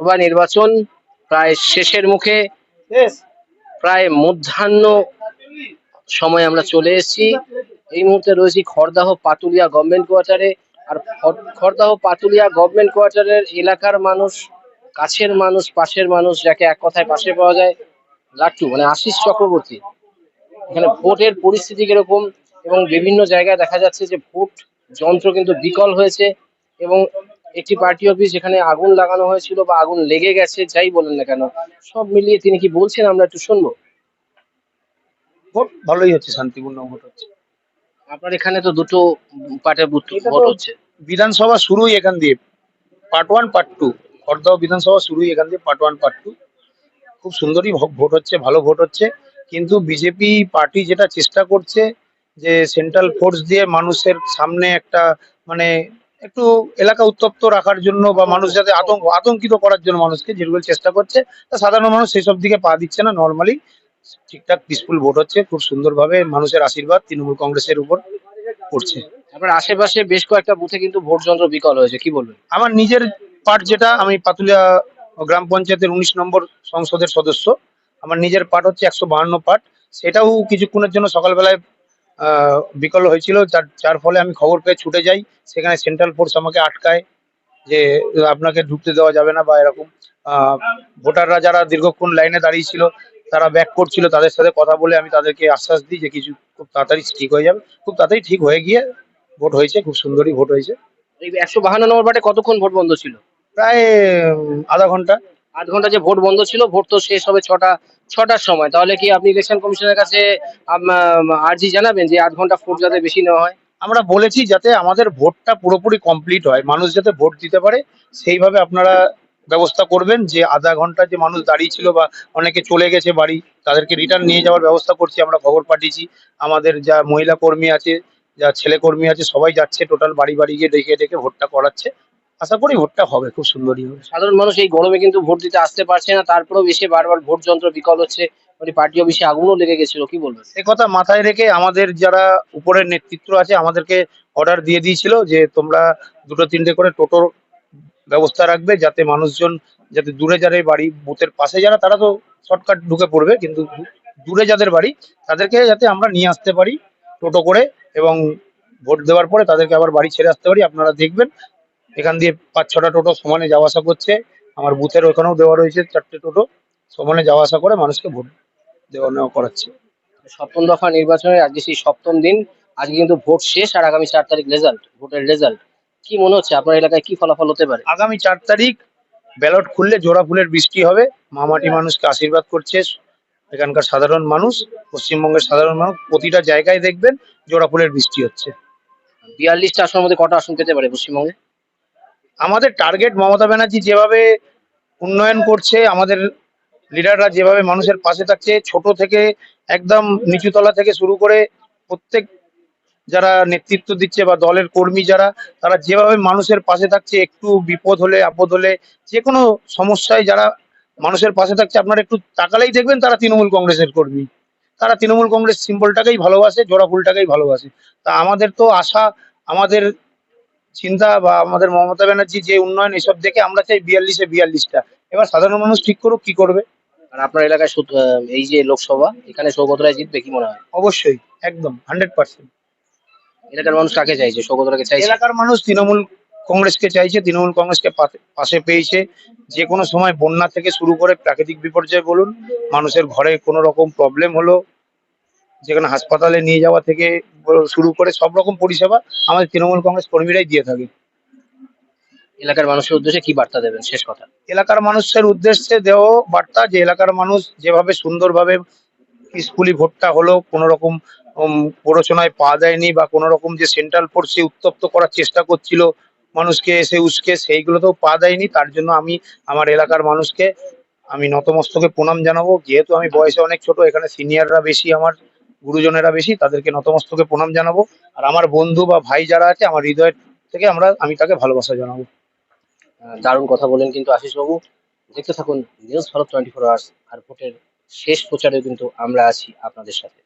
লোকসভা নির্বাচন প্রায় শেষের মুখে প্রায় মধ্যাহ্ন সময় আমরা চলে এসেছি। এই মুহূর্তে রয়েছি খড়দাহ পাতুলিয়া গভর্নমেন্ট কোয়ার্টারে আর খড়- খড়দাহ পাতুলিয়া গভর্নমেন্ট কোয়ার্টারের এলাকার মানুষ কাছের মানুষ পাশের মানুষ যাকে এক কথায় পাশে পাওয়া যায় লাট্টু মানে আশিস চক্রবর্তী। এখানে ভোটের পরিস্থিতি কীরকম এবং বিভিন্ন জায়গায় দেখা যাচ্ছে যে ভোট যন্ত্র কিন্তু বিকল হয়েছে এবং একটি পার্টি অফিস যেখানে আগুন লাগানো হয়েছিল বা আগুন লেগে গেছে যাই বলেন না কেন সব মিলিয়ে তিনি কি বলছেন? আমরা একটু শুনব। ভোট ভালোই হচ্ছে শান্তিপূর্ণ ভোট হচ্ছে। আপনার এখানে তো দুটো পার্টের ভোট হচ্ছে। বিধানসভা শুরুই এখান দিয়ে পার্ট ওয়ান পার্ট টু খড়দাও বিধানসভা শুরুই এখান দিয়ে পার্ট ওয়ান পার্ট টু খুব সুন্দরই ভোট হচ্ছে ভালো ভোট হচ্ছে। কিন্তু বিজেপি পার্টি যেটা চেষ্টা করছে যে সেন্ট্রাল ফোর্স দিয়ে মানুষের সামনে একটা মানে একটু এলাকা উত্তপ্ত রাখার জন্য বা মানুষ যাতে আতঙ্ক আতঙ্কিত করার জন্য মানুষকে যেগুলো চেষ্টা করছে তা সাধারণ মানুষ সেই সব দিকে পা দিচ্ছে না নর্মালি ঠিকঠাক পিসফুল ভোট হচ্ছে খুব সুন্দরভাবে মানুষের আশীর্বাদ তৃণমূল কংগ্রেসের উপর পড়ছে। আপনার আশেপাশে বেশ কয়েকটা বুথে কিন্তু ভোট যন্ত্র বিকল হয়েছে কি বলবেন? আমার নিজের পার্ট যেটা আমি পাতুলিয়া গ্রাম পঞ্চায়েতের উনিশ নম্বর সংসদের সদস্য। আমার নিজের পার্ট হচ্ছে একশো বাহান্ন পার্ট সেটাও কিছুক্ষণের জন্য সকালবেলায় বিকল হয়েছিল। যার যার ফলে আমি খবর পেয়ে ছুটে যাই। সেখানে সেন্ট্রাল ফোর্স আমাকে আটকায় যে আপনাকে ঢুকতে দেওয়া যাবে না বা এরকম। ভোটাররা যারা দীর্ঘক্ষণ লাইনে দাঁড়িয়েছিল তারা ব্যাক করছিল। তাদের সাথে কথা বলে আমি তাদেরকে আশ্বাস দিই যে কিছু খুব তাড়াতাড়ি ঠিক হয়ে যাবে। খুব তাড়াতাড়ি ঠিক হয়ে গিয়ে ভোট হয়েছে। খুব সুন্দরই ভোট হয়েছে। এই একশো বাহান্ন নম্বর পার্টে কতক্ষণ ভোট বন্ধ ছিল? প্রায় আধা ঘণ্টা। আধ ঘণ্টা যে ভোট বন্ধ ছিল, ভোট তো শেষ হবে ছটা, ছটার সময়। তাহলে কি আপনি ইলেকশন কমিশনের কাছে আর্জি জানাবেন যে আধ ঘণ্টা ভোট যাতে বেশি নেওয়া হয়? আমরা বলেছি যাতে আমাদের ভোটটা পুরোপুরি কমপ্লিট হয়, মানুষ যাতে ভোট দিতে পারে, সেইভাবে আপনারা ব্যবস্থা করবেন যে আধা ঘণ্টা যে মানুষ দাঁড়িয়ে ছিল বা অনেকে চলে গেছে বাড়ি, তাদেরকে রিটার্ন নিয়ে যাওয়ার ব্যবস্থা করছি, আমরা খবর পাঠিয়েছি। আমাদের যা মহিলা কর্মী আছে, যা ছেলে কর্মী আছে, সবাই যাচ্ছে টোটাল বাড়ি বাড়ি গিয়ে ডেকে ডেকে ভোটটা করাচ্ছে। আশা করি ভোটটা হবে খুব সুন্দরই হবে। সাধারণ মানুষ এই গরমে কিন্তু ভোট দিতে আসতে পারছে না তারপরেও এসে বারবার ভোট যন্ত্র বিকল হচ্ছে। মানে পার্টি অফিসে আগুনও লেগে গেছিল কি বলবেন? সে কথা মাথায় রেখে আমাদের যারা উপরের নেতৃত্ব আছে আমাদেরকে অর্ডার দিয়ে দিয়েছিল যে তোমরা দুটো তিনটে করে টোটোর ব্যবস্থা রাখবে যাতে মানুষজন যাতে দূরে যাদের বাড়ি বুথের পাশে যারা তারা তো শর্টকাট ঢুকে পড়বে কিন্তু দূরে যাদের বাড়ি তাদেরকে যাতে আমরা নিয়ে আসতে পারি টোটো করে এবং ভোট দেওয়ার পরে তাদেরকে আবার বাড়ি ছেড়ে আসতে পারি। আপনারা দেখবেন এখান দিয়ে পাঁচ ছটা টোটো সমানে যাওয়া আসা করছে। আমার বুথের ওখানেও দেওয়া রয়েছে চারটে টোটো। সমানে যাওয়া আসা করে মানুষকে ভোট দেওয়া নেওয়া করাচ্ছে। সপ্তম দফা নির্বাচনের আজকে সেই সপ্তম দিন আজকে কিন্তু ভোট শেষ আর আগামী চার তারিখ রেজাল্ট ভোটের রেজাল্ট কি মনে হচ্ছে? আপনার এলাকায় কি ফলাফল হতে পারে? আগামী চার তারিখ ব্যালট খুললে জোড়া ফুলের বৃষ্টি হবে। মামাটি মানুষকে আশীর্বাদ করছে। এখানকার সাধারণ মানুষ পশ্চিমবঙ্গের সাধারণ মানুষ প্রতিটা জায়গায় দেখবেন জোড়া ফুলের বৃষ্টি হচ্ছে। বিয়াল্লিশটা আসনের মধ্যে কটা আসন পেতে পারে পশ্চিমবঙ্গে? আমাদের টার্গেট মমতা ব্যানার্জি যেভাবে উন্নয়ন করছে, আমাদের লিডাররা যেভাবে মানুষের পাশে থাকছে, ছোট থেকে একদম নিচুতলা থেকে শুরু করে প্রত্যেক যারা নেতৃত্ব দিচ্ছে বা দলের কর্মী যারা, তারা যেভাবে মানুষের পাশে থাকছে, একটু বিপদ হলে, আপদ হলে যে কোনো সমস্যায় যারা মানুষের পাশে থাকছে, আপনারা একটু তাকালেই দেখবেন তারা তৃণমূল কংগ্রেসের কর্মী। তারা তৃণমূল কংগ্রেস সিম্বলটাকেই ভালোবাসে, জোড়া ফুলটাকেই ভালোবাসে। তা আমাদের তো আশা, আমাদের চিন্তা বা আমাদের মমতা ব্যানার্জি যে উন্নয়ন এসব দেখে আমরা চাই বিয়াল্লিশে বিয়াল্লিশটা। এবার সাধারণ মানুষ ঠিক করুক কি করবে? আর আপনার এলাকায় এই যে লোকসভা এখানে সৌগত রায় জিতবে কি মনে হয়? অবশ্যই একদম হান্ড্রেড পার্সেন্ট। এলাকার মানুষ কাকে চাইছে? সৌগত রায়কে চাইছে? এলাকার মানুষ তৃণমূল কংগ্রেসকে চাইছে তৃণমূল কংগ্রেসকে পাশে পেয়েছে। যে কোনো সময় বন্যা থেকে শুরু করে প্রাকৃতিক বিপর্যয় বলুন মানুষের ঘরে কোনো রকম প্রবলেম হলো যেখানে হাসপাতালে নিয়ে যাওয়া থেকে শুরু করে সব রকম পরিষেবা আমাদের তৃণমূল কংগ্রেস কর্মীরাই দিয়ে থাকে। এলাকার মানুষের উদ্দেশ্যে কি বার্তা দেবেন? শেষ কথা। এলাকার মানুষের উদ্দেশ্যে দেওয়া বার্তা যে এলাকার মানুষ যেভাবে সুন্দরভাবে পিসফুলি ভোটটা হলো কোনো রকম প্ররোচনায় পা দেয়নি বা কোনো রকম যে সেন্ট্রাল ফোর্সে উত্তপ্ত করার চেষ্টা করছিল মানুষকে এসে উস্কে সেইগুলোতেও পা দেয়নি। তার জন্য আমি আমার এলাকার মানুষকে আমি নতমস্তকে প্রণাম জানাব। যেহেতু আমি বয়সে অনেক ছোট এখানে সিনিয়ররা বেশি আমার গুরুজনেরা বেশি, তাদেরকে নতমস্তকে প্রণাম জানাব। আর আমার বন্ধু বা ভাই যারা আছে, আমার হৃদয়ের থেকে আমরা, আমি তাকে ভালোবাসা জানাব। দারুণ কথা বলেন কিন্তু আশিস বাবু দেখতে থাকুন news Bharat twenty four hours আর ভোটের শেষ প্রচারে কিন্তু আমরা আছি আপনাদের সাথে।